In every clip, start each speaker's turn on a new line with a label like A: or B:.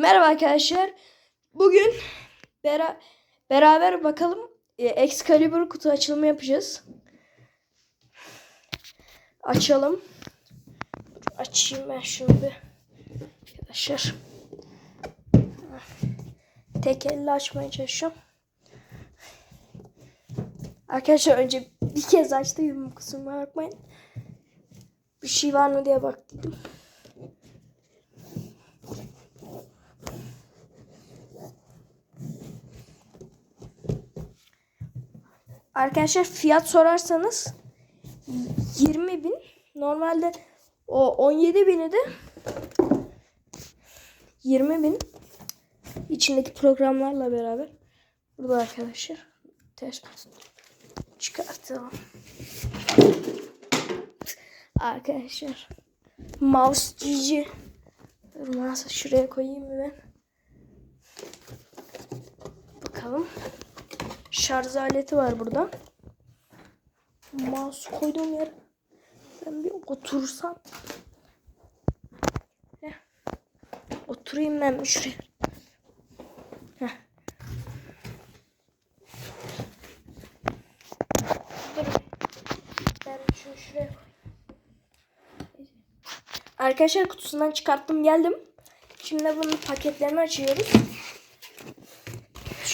A: Merhaba arkadaşlar. Bugün bera- beraber bakalım e, Excalibur kutu açılımı yapacağız. Açalım. Açayım ben şunu bir. Arkadaşlar. Tek elle açmaya çalışıyorum. Arkadaşlar önce bir kez açtım kusura bakmayın. Bir şey var mı diye baktım. Arkadaşlar fiyat sorarsanız 20 bin. Normalde o 17 bini de 20 bin. İçindeki programlarla beraber. Burada arkadaşlar. Ters çıkartalım. Arkadaşlar. Mouse cici. Dur şuraya koyayım ben? Bakalım. Şarj aleti var burada. Mouse koyduğum yer. Ben bir otursam. Heh. Oturayım ben şuraya. Heh. Arkadaşlar kutusundan çıkarttım geldim. Şimdi bunun paketlerini açıyoruz.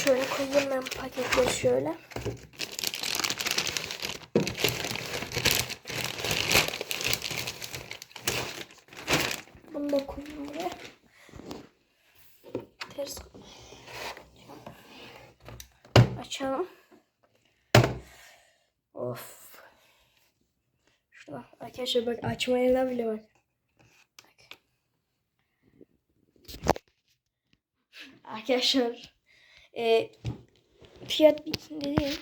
A: Şöyle koyayım ben paketleri şöyle. Bunu da koyayım buraya. Ters Açalım. Of. Şurada. Arkadaşlar bak açma yerine bile. Bak. Arkadaşlar e, fiyat dediğim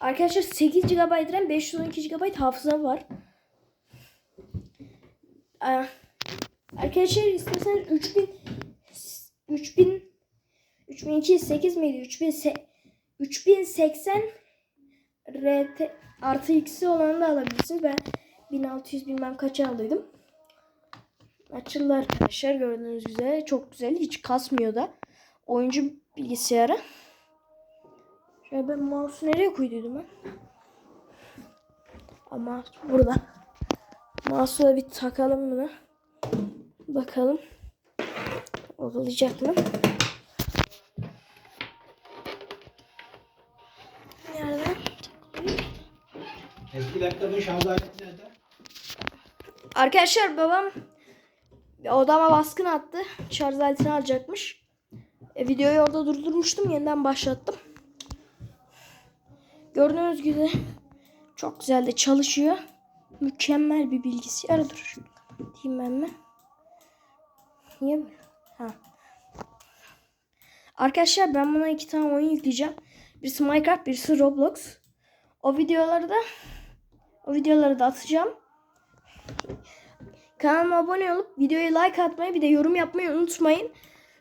A: Arkadaşlar 8 GB RAM 512 GB hafıza var. Aa, Arkadaşlar isterseniz 3000 3000 3208 miydi? 3000 3080 RT artı X'i olanı da alabilirsiniz. Ben 1600 bilmem kaça aldıydım. Açıldı arkadaşlar gördüğünüz üzere. Çok güzel. Hiç kasmıyor da. Oyuncu bilgisayarı. Şöyle ben mouse'u nereye koyduydum ben? Ama burada. Mouse'u da bir takalım bunu. Bakalım. Olacak mı? Nereden?
B: Eski laptopun şarj aleti nerede?
A: Arkadaşlar babam odama baskın attı. Şarj aletini alacakmış. E, videoyu orada durdurmuştum. Yeniden başlattım. Gördüğünüz gibi çok güzel de çalışıyor. Mükemmel bir bilgisayar. Dur kapatayım ben mi? Niye? Ha. Arkadaşlar ben buna iki tane oyun yükleyeceğim. Birisi Minecraft, birisi Roblox. O videoları da o videoları da atacağım. Kanalıma abone olup videoya like atmayı bir de yorum yapmayı unutmayın.